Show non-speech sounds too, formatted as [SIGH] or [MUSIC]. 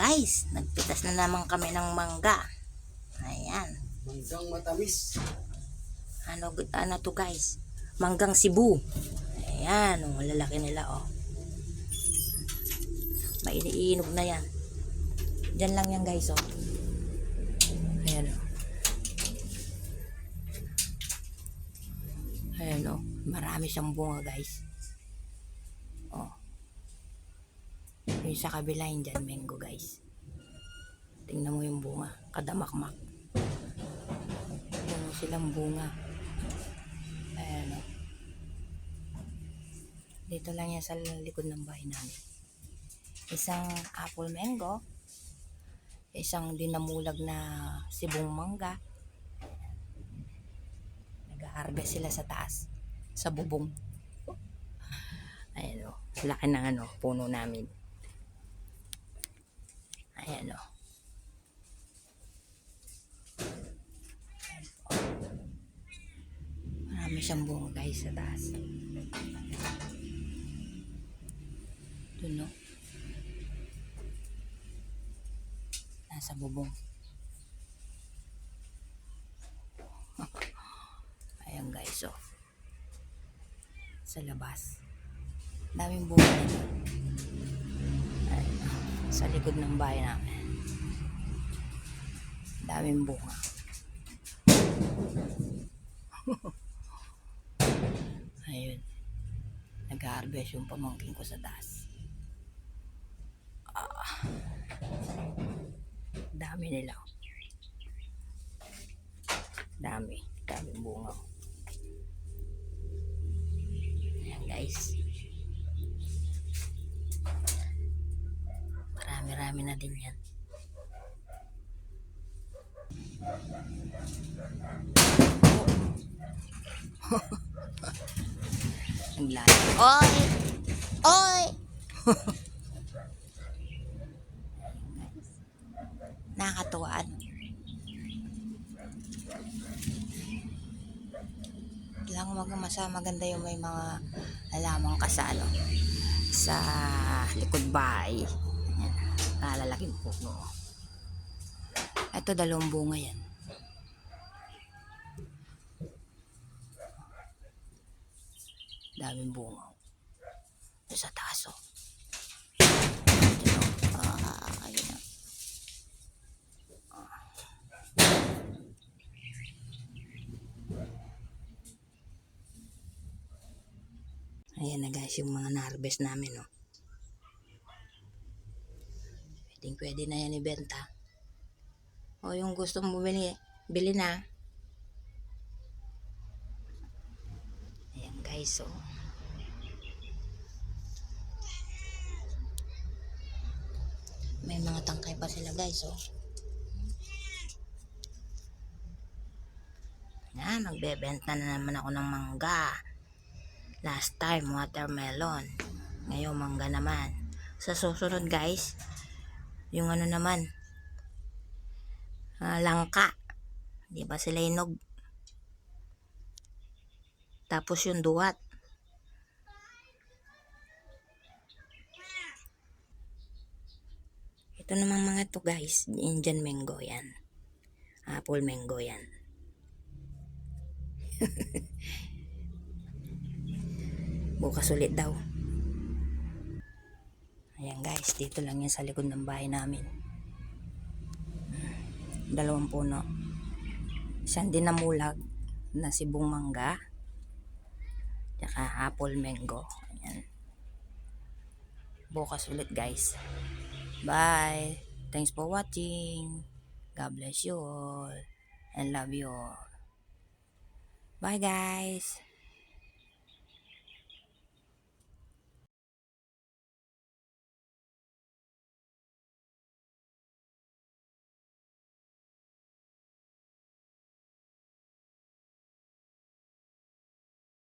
guys, nagpitas na naman kami ng mangga. Ayan. Manggang matamis. Ano, ano to guys? Manggang Cebu. Ayan, oh, lalaki nila oh. Mainiinog na yan. Diyan lang yan guys oh. Ayan oh. Ayan oh. Marami siyang bunga guys. Yung sa kabila yun dyan, mango guys. Tingnan mo yung bunga. Kadamakmak. Meron silang bunga. Ayan o. Dito lang yan sa likod ng bahay namin. Isang apple mango. Isang dinamulag na sibong mangga. Nag-harvest sila sa taas. Sa bubong. Ayan o. Laki ng ano, puno namin. Ayan o. Marami siyang bunga guys sa taas. Doon no? Nasa bubong. [LAUGHS] Ayan guys oh. Sa labas. Daming bunga nito. Sa likod ng bahay namin. Daming bunga. [LAUGHS] Ayun. Nag-harvest yung pamangking ko sa taas. Ah. Dami nila. Dami. Daming bunga. Ayan guys. Marami-rami na din yan. [LAUGHS] Ang layo. Oy! Oy! [LAUGHS] Nakakatuwaan. Lang wag masa maganda yung may mga alamang kasalo sa likod bahay. Ayan, Kalalaking puno. Ito dalawang bunga yan. Daming bunga. Ito sa taas oh. Ah. Ayan na guys yung mga na-harvest namin oh. Pwedeng pwede na yan ibenta. O yung gusto mo bumili, bili na. Ayan guys oh. May mga tangkay pa sila guys oh. Yan, nagbebenta na naman ako ng mangga. Last time, watermelon. Ngayon, mangga naman. Sa susunod guys, yung ano naman, ah, langka. Di ba sila inog? Tapos yung duwat. Ito namang mga to guys, Indian mango yan. Apple mango yan. [LAUGHS] Bukas ulit daw. Ayan guys, dito lang yan sa likod ng bahay namin. Dalawang puno. Isang dinamulag na sibong mangga. Tsaka apple mango. Ayan. Bukas ulit guys. Bye. Thanks for watching. God bless you all. And love you all. Bye guys.